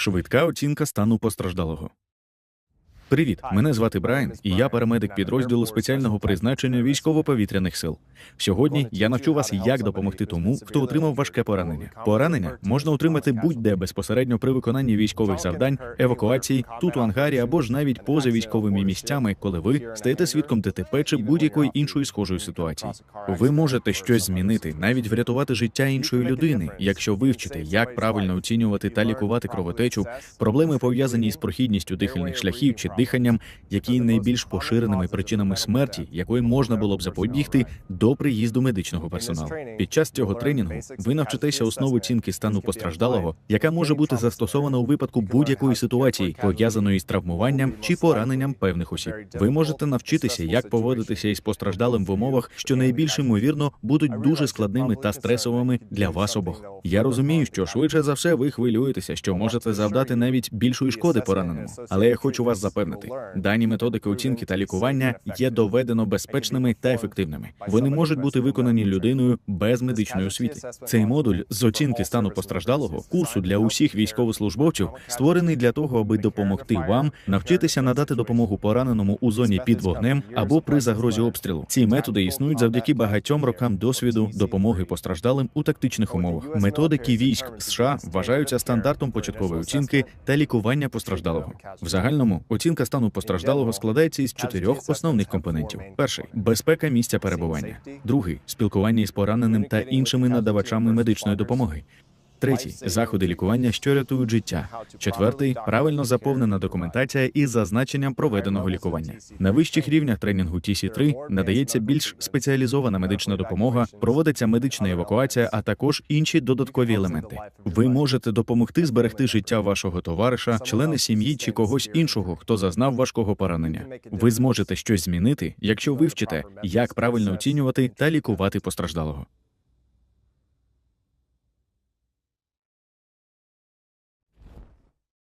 Швидка оцінка стану постраждалого. Привіт, мене звати Брайан, і я парамедик підрозділу спеціального призначення військово-повітряних сил. Сьогодні я навчу вас, як допомогти тому, хто отримав важке поранення. Поранення можна отримати будь-де безпосередньо при виконанні військових завдань, евакуації, тут у ангарі або ж навіть поза військовими місцями, коли ви стаєте свідком ДТП чи будь-якої іншої схожої ситуації. Ви можете щось змінити, навіть врятувати життя іншої людини, якщо вивчите, як правильно оцінювати та лікувати кровотечу, проблеми пов'язані з прохідністю дихальних шляхів чи диханням, які найбільш поширеними причинами смерті, якої можна було б запобігти до приїзду медичного персоналу. Під час цього тренінгу ви навчитеся основу оцінки стану постраждалого, яка може бути застосована у випадку будь-якої ситуації, пов'язаної з травмуванням чи пораненням певних осіб. Ви можете навчитися, як поводитися із постраждалим в умовах, що найбільш ймовірно будуть дуже складними та стресовими для вас обох. Я розумію, що швидше за все ви хвилюєтеся, що можете завдати навіть більшої шкоди пораненому. Але я хочу вас запевнити, дані методики оцінки та лікування є доведено безпечними та ефективними. Вони можуть бути виконані людиною без медичної освіти. Цей модуль з оцінки стану постраждалого курсу для усіх військовослужбовців створений для того, аби допомогти вам навчитися надати допомогу пораненому у зоні під вогнем або при загрозі обстрілу. Ці методи існують завдяки багатьом рокам досвіду допомоги постраждалим у тактичних умовах. Методики військ США вважаються стандартом початкової оцінки та лікування постраждалого. В загальному оцінка стану постраждалого складається із чотирьох основних компонентів: перший безпека місця перебування, другий спілкування із пораненим та іншими надавачами медичної допомоги. Третій заходи лікування, що рятують життя. Четвертий правильно заповнена документація із зазначенням проведеного лікування. На вищих рівнях тренінгу TC3 надається більш спеціалізована медична допомога, проводиться медична евакуація, а також інші додаткові елементи. Ви можете допомогти зберегти життя вашого товариша, члени сім'ї чи когось іншого, хто зазнав важкого поранення. Ви зможете щось змінити, якщо вивчите, як правильно оцінювати та лікувати постраждалого.